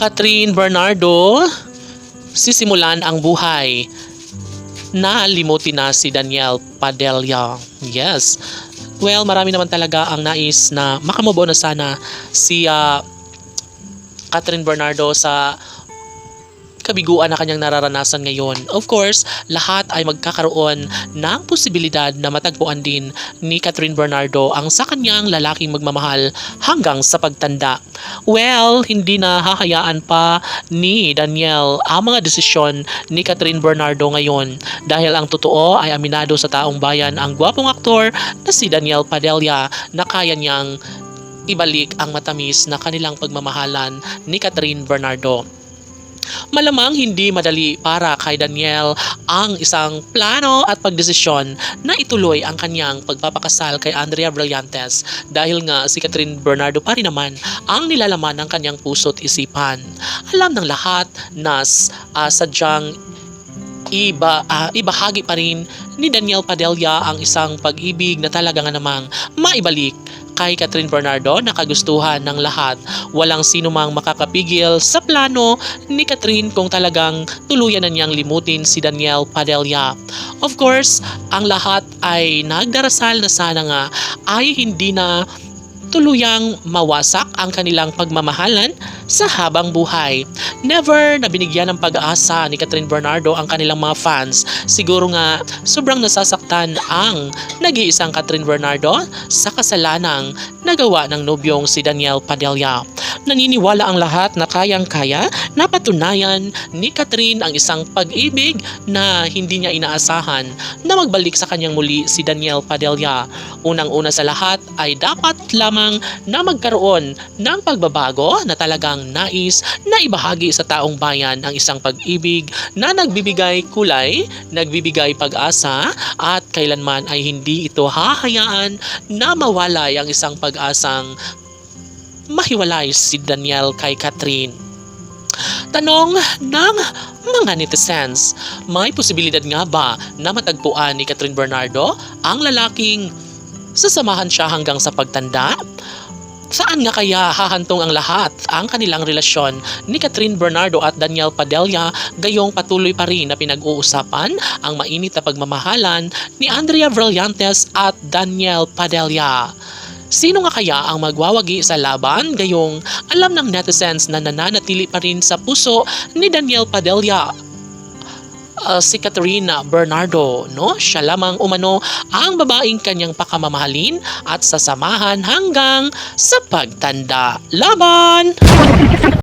Catherine Bernardo, sisimulan ang buhay na limutin na si Daniel Padilla. Yes. Well, marami naman talaga ang nais na makamubo na sana si ah, Catherine Bernardo sa kabiguan na kanyang nararanasan ngayon. Of course, lahat ay magkakaroon ng posibilidad na matagpuan din ni Catherine Bernardo ang sa kanyang lalaking magmamahal hanggang sa pagtanda. Well, hindi na hahayaan pa ni Daniel ang mga desisyon ni Catherine Bernardo ngayon dahil ang totoo ay aminado sa taong bayan ang gwapong aktor na si Daniel Padilla na kaya niyang ibalik ang matamis na kanilang pagmamahalan ni Catherine Bernardo. Malamang hindi madali para kay Daniel ang isang plano at pagdesisyon na ituloy ang kanyang pagpapakasal kay Andrea Brillantes dahil nga si Catherine Bernardo pa rin naman ang nilalaman ng kanyang puso't isipan. Alam ng lahat na uh, sadyang iba, ah, ibahagi pa rin ni Daniel Padilla ang isang pag-ibig na talaga nga namang maibalik kay Catherine Bernardo na kagustuhan ng lahat. Walang sino mang makakapigil sa plano ni Catherine kung talagang tuluyan na niyang limutin si Daniel Padilla. Of course, ang lahat ay nagdarasal na sana nga ay hindi na tuluyang mawasak ang kanilang pagmamahalan sa habang buhay. Never na binigyan ng pag-asa ni Catherine Bernardo ang kanilang mga fans. Siguro nga sobrang nasasaktan ang nag-iisang Catherine Bernardo sa kasalanang nagawa ng nobyong si Daniel Padilla. Naniniwala ang lahat na kayang-kaya na patunayan ni Catherine ang isang pag-ibig na hindi niya inaasahan na magbalik sa kanyang muli si Daniel Padilla. Unang-una sa lahat ay dapat lamang na magkaroon ng pagbabago na talagang nais na ibahagi sa taong bayan ang isang pag-ibig na nagbibigay kulay, nagbibigay pag-asa at kailanman ay hindi ito hahayaan na mawalay ang isang pag-asang mahiwalay si Daniel kay Catherine. Tanong ng mga netizens, may posibilidad nga ba na matagpuan ni Catherine Bernardo ang lalaking sasamahan siya hanggang sa pagtanda? Saan nga kaya hahantong ang lahat ang kanilang relasyon ni Catherine Bernardo at Daniel Padilla gayong patuloy pa rin na pinag-uusapan ang mainit na pagmamahalan ni Andrea Brillantes at Daniel Padilla? Sino nga kaya ang magwawagi sa laban gayong alam ng netizens na nananatili pa rin sa puso ni Daniel Padilla uh, si Katerina Bernardo, no? Siya lamang umano ang babaeng kanyang pakamamahalin at sasamahan hanggang sa pagtanda. Laban!